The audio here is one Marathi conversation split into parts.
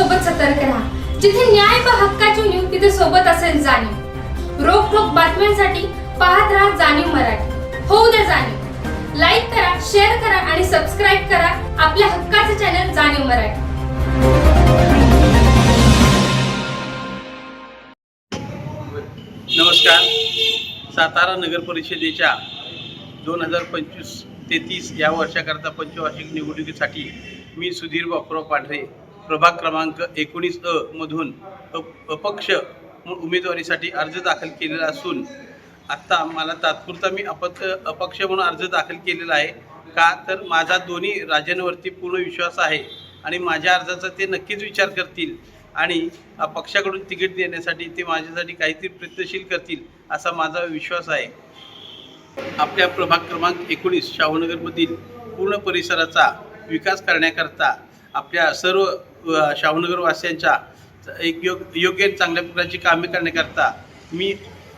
सोबत सतर्क राहा. जिथे न्याय व हक्काची न्यूज तिथे सोबत असेल जाणीव. रोख रोखोक बातम्यांसाठी पाहत राहा जाणीव मराठी. होऊ द्या जाणीव. लाईक करा शेअर करा आणि सबस्क्राईब करा आपल्या हक्काचे चॅनल जाणीव मराठी. नमस्कार. सातारा नगर परिषदेच्या दोन हजार पंचवीस तेहतीस या वर्षाकरता पंचवार्षिक निवडणुकीसाठी मी सुधीर बापराव पांढरे प्रभाग क्रमांक एकोणीस अ मधून अप अपक्ष उमेदवारीसाठी अर्ज दाखल केलेला असून आत्ता मला तात्पुरता मी अपत अपक्ष म्हणून अर्ज दाखल केलेला आहे. का तर माझा दोन्ही राज्यांवरती पूर्ण विश्वास आहे आणि माझ्या अर्जाचा ते नक्कीच विचार करतील आणि पक्षाकडून तिकीट देण्यासाठी ते माझ्यासाठी काहीतरी प्रयत्नशील करतील असा माझा विश्वास आहे. आपल्या प्रभाग क्रमांक एकोणीस शाहूनगरमधील पूर्ण परिसराचा विकास करण्याकरता आपल्या सर्व अ, शाहूनगरवासियांच्या एक योग योग्य चांगल्या प्रकारची कामे करण्याकरता मी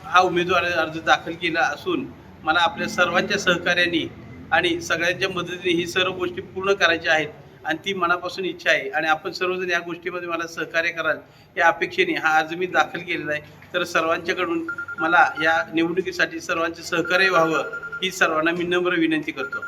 हा उमेदवार अर्ज दाखल केला असून मला आपल्या सर्वांच्या सहकार्याने आणि सगळ्यांच्या मदतीने ही सर्व गोष्टी पूर्ण करायच्या आहेत आणि ती मनापासून इच्छा आहे. आणि आपण सर्वजण या गोष्टीमध्ये मला सहकार्य कराल या अपेक्षेने हा अर्ज मी दाखल केलेला आहे. तर सर्वांच्याकडून मला या निवडणुकीसाठी सर्वांचे सहकार्य व्हावं ही सर्वांना मी नम्र विनंती करतो.